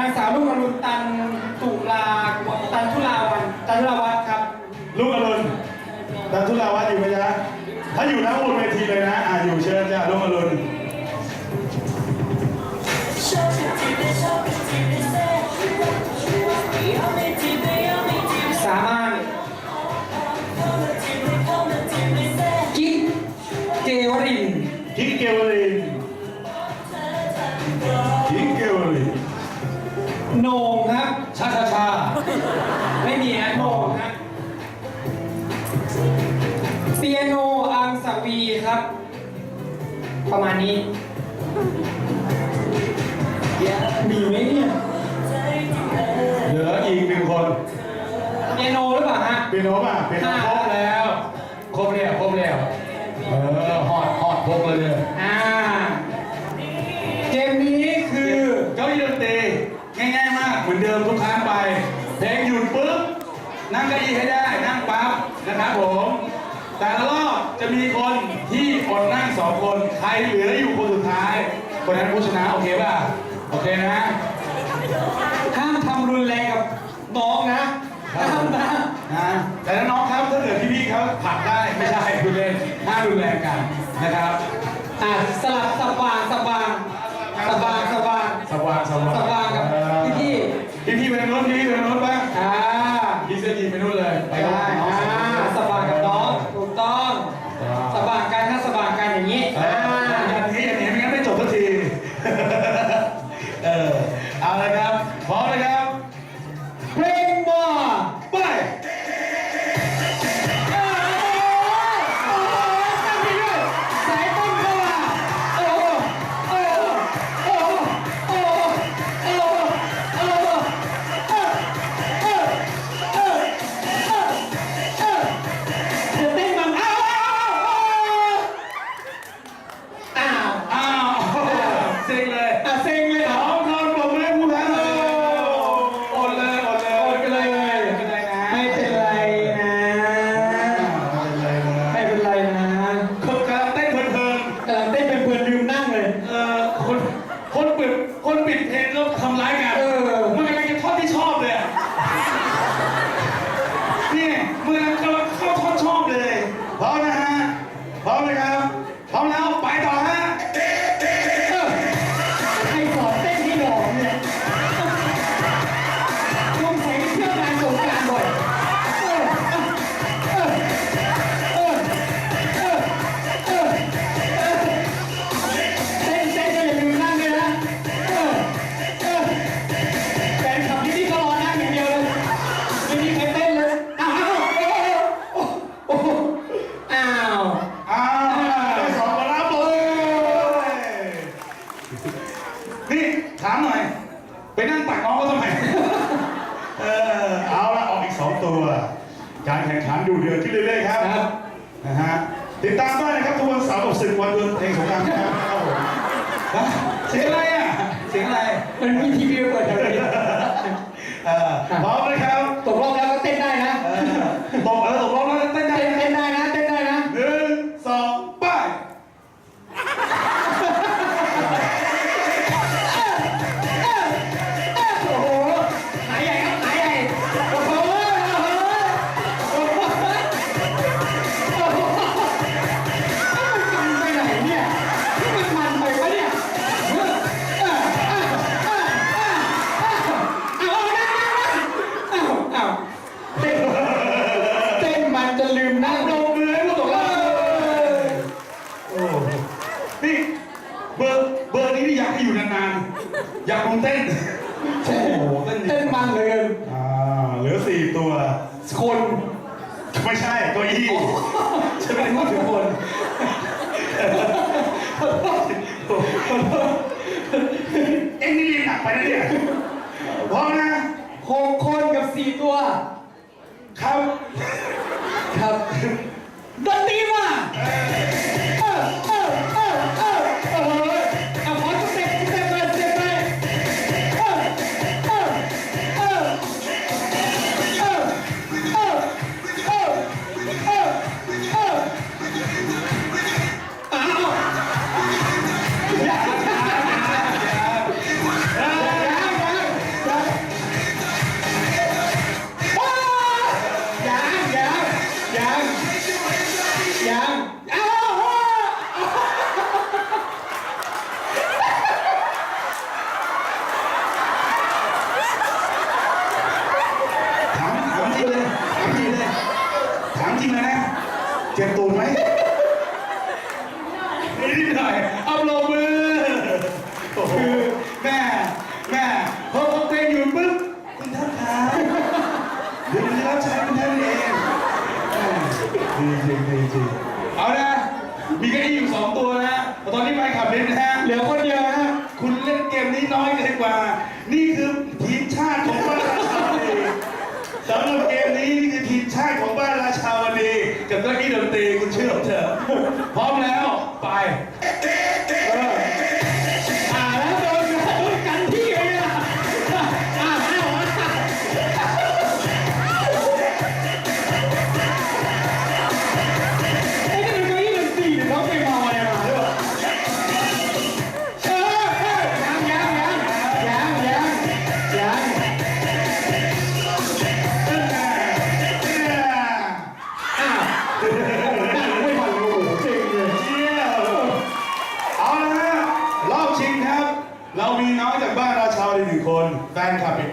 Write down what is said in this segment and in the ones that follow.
นางสาวลูกอรุณตันตุลาตันทุลาวันตันทุลาวัฒน์ครับลูกอรุณดันทุลาวัฒน์อยู่ไหมจ๊ะถ้าอยู่นะบนเวทีเลยนะอ่าอยู่เชิญจ้ะลูกอรุณสามารถกิ๊กเกวรินกิ๊กเกวลิน ประมาณนี้ มีไหมเนี่ยเหลืออีกหนึ่งคนเปียโนหรือเปล่าฮะเปียโนป่ะเปียโนครบแล้วครบแล้วครบแล้วเออฮอดฮอดพกเลยเนี่ยอ่าเกมนี้คือเก้าอี้ดนตรีง่ายๆมากเหมือนเดิมทุกครั้งไปเพลงหยุดปุ๊บนั่งเก้าอี้ให้ได้นั่งปั๊บนะครับผม แต่ละรอบจะมีคนที่อดนั่งสองคน ใครเหลืออยู่คนสุดท้าย คนนั้นผู้ชนะโอเคป่ะ โอเคนะ ห้ามทำรุนแรงกับน้องนะ ห้ามนะนะแต่น้องๆครับถ้าเกิดพี่ๆเขาผลักได้ไม่ใช่คุณเล่นห้ามรุนแรงกันนะครับอ่าสลับสว่างสว่างสว่างสว่างสว่างสว่างสว่างกับพี่พี่พี่พี่ๆไปทางโน้นพี่ๆไปทางโน้นป่ ดือนเพลงสงกรานต์นะครับครับผมฮะเสียงอะไรอะเสียงอะไร มันมีทีวีเปิดแถวนี้เออพร้อมเลยครับตกรอบ เต้นโอ้โหเต้นดีเต้นมันเลยอ่าเหลือสี่ตัว คนไม่ใช่ตัวอี้ฉันไม่ได้พูดถึงคนเอ็งนี่เรียนหนักไปนะเนี่ยพร้อมนะหกคนกับสี่ตัว ครับ ครับดนตรีมา ดีจริงดีจริงเอานะมีเก้าอี้อยู่สองตัวนะตอนนี้ไปขับเล่นนะฮะเหลือคนเดียวนะคุณเล่นเกมนี้น้อยเกินกว่า นี่คือทีมชาติของบ้านราชาวดีสำหรับเกมนี้นี่คือทีมชาติของบ้านราชาวดีกับเก้าอี้ดนตรีคุณเชื่อผมเถอะพร้อมแล้วไป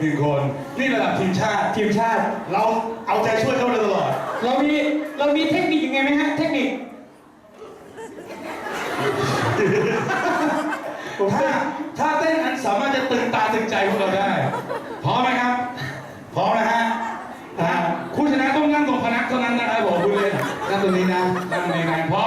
หนึ่งคน นี่ระดับทีมชาติ ทีมชาติ เราเอาใจช่วยเขามาตลอด เรามีเรามีเทคนิคยังไงไหมฮะเทคนิคถ้าถ้าเต้นนั้นสามารถจะตึงตาตึงใจพวกเราได้พร้อมไหมครับพร้อมนะฮะอ่าผู้ชนะต้องนั่งตรงพนักเท่านั้นนะครับผมคุณเล่นนั่งตรงนี้นะนั่งในงานพร้อม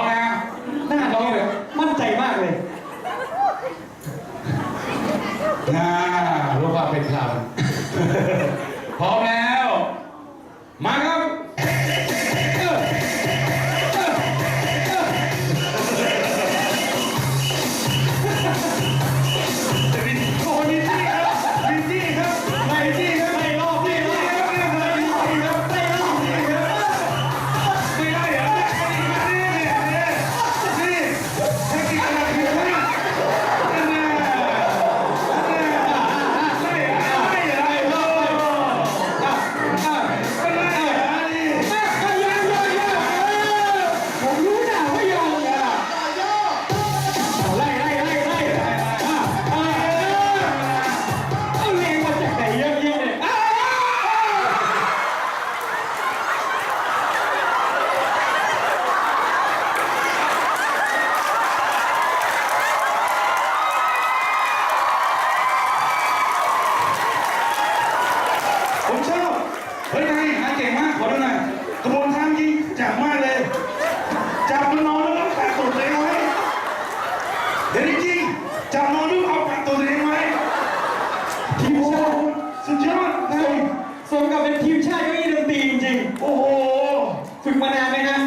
มานานไหมฮะ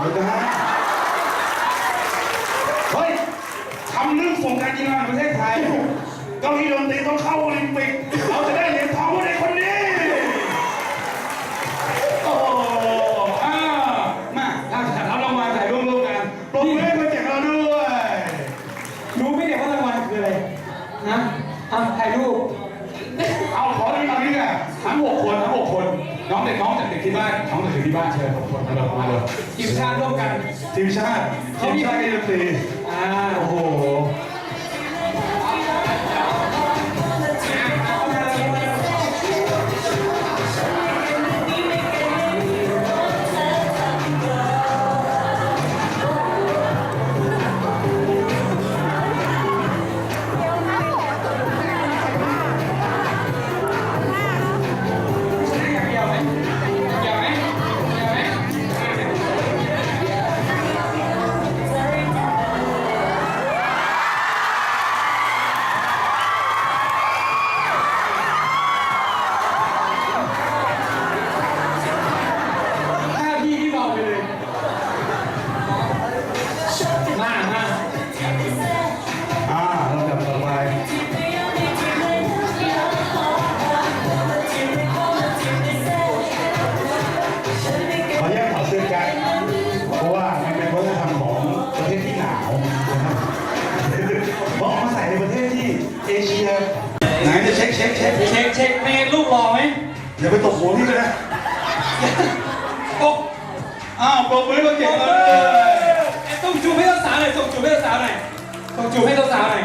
เดี๋ยวนะฮะเฮ้ยทำเรื่องส่งการกีฬาแห่งประเทศไทยเก้าอี้ดนตรีต้องเข้าโอลิมปิก เราจะได้เหรียญทองในคนนี้ โอ้โหอ่ามาถ้ารับรางวัลถ่ายรูปร่วมกันปรบมือให้คนแจกเราด้วย รู้ไหมเนี่ยว่ารางวัลคืออะไรนะอะถ่ายรูป เอาขอดูหน่อยนี่แหละทั้งหกคนทั้งหกคน น้องเด็กน้องจากเด็กที่บ้านน้องจากเด็กที่ บ้านเชิญหกคนมาเลยมาเลยทีมชาติร่วมกัน ทีมชาติทีมชาติดนตรีอ่าโอ้โห อย่าไปตกหัวพี่เลยนะโอ้อ้าวปรบมือให้คนเก่งเราด้วยส่งจูบให้สาวๆหน่อยส่งจูบให้สาวๆหน่อยส่งจูบให้สาวๆหน่อย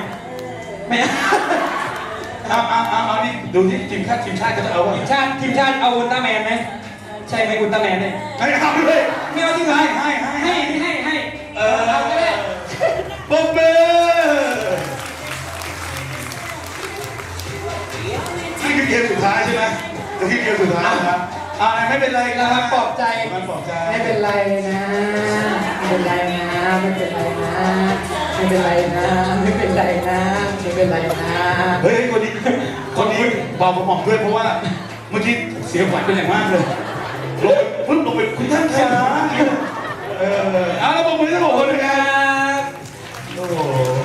ไม่เอาเอาเอาเอาเอานี่ดูที่ทีมชาติทีมชาติจะเอาทีมชาติทีมชาติเอาอุลตร้าแมนไหมใช่ไหมอุลตร้าแมนเนี่ยไม่เอาเลยไม่เอาจริงเหรอให้ให้ให้ให้ให้ให้เออเอาก็ได้ปมเบอนี่คือเกมสุดท้ายใช่ไหม นี่คือเกมสุดท้ายนะครับอ่าไม่เป็นไรครารับงวัลปลอบใจรางวัลปลอบใจไม่เป็นไรนะ ไม่เป็นไรนะ ไม่เป็นไรนะ ไม่เป็นไรนะ ไม่เป็นไรนะ ไม่เป็นไรนะ เฮ้ยคนนี้คนนี้เบาผมหมองด้วยเพราะว่าเมื่อกี้เสียขวัญเป็นอย่างมากเลยลงไปพึ่งลงไปคุณท่านขาเออเอาละผมมือทั้งหมดเลยนะครับโอ้โห